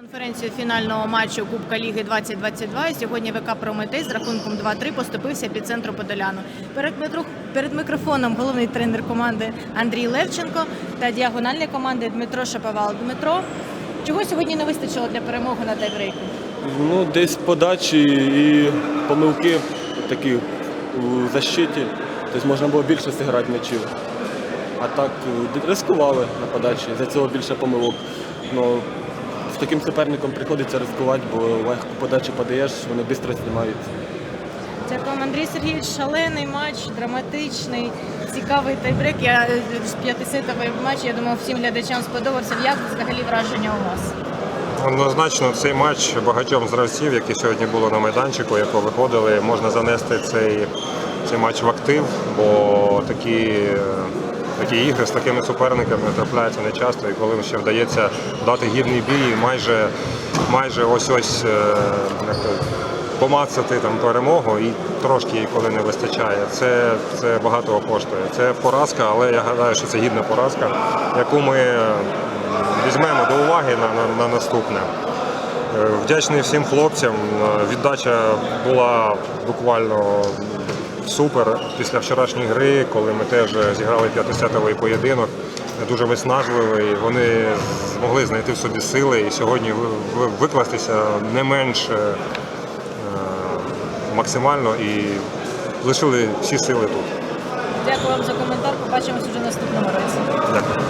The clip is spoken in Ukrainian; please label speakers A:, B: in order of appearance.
A: Конференцію фінального матчу Кубка Ліги 2022 і сьогодні ВК Прометей з рахунком 2-3 поступився під центру Подоляну. Перед, мікрофоном головний тренер команди Андрій Левченко та діагональної команди Дмитро Шаповал. Дмитро, чого сьогодні не вистачило для перемоги на тайбрейку?
B: Ну, десь подачі і помилки такі у защиті. Тобто можна було більше зіграти м'ячів. А так е, ризикували на подачі, за цього більше помилок. Ну, з таким суперником приходиться ризикувати, бо легко подачі подаєш, вони швидко знімаються.
A: Дякую, Андрій Сергійович. Шалений матч, драматичний, цікавий тайбрейк. Я е, з п'ятисетовий матч. Я думаю, всім глядачам сподобався. Як взагалі враження у вас?
C: Однозначно, цей матч багатьом з гравців, які сьогодні були на майданчику, яко виходили, можна занести цей, цей матч в актив, бо такі, такі ігри з такими суперниками трапляються не часто, і коли ще вдається дати гідний бій, майже, майже ось ось е, то, помацати там перемогу і трошки їй коли не вистачає. Це, це багато коштує. Це поразка, але я гадаю, що це гідна поразка, яку ми е, візьмемо до уваги на, на, на наступне. Е, Вдячний всім хлопцям. Віддача була буквально супер після вчорашньої гри, коли ми теж зіграли п'ятисетовий поєдинок. Дуже виснажливий. Вони змогли знайти в собі сили і сьогодні ви- ви- викластися не менш е, максимально і лишили всі сили тут.
A: Дякую вам за коментар. Побачимось уже наступного разу.
C: Дякую.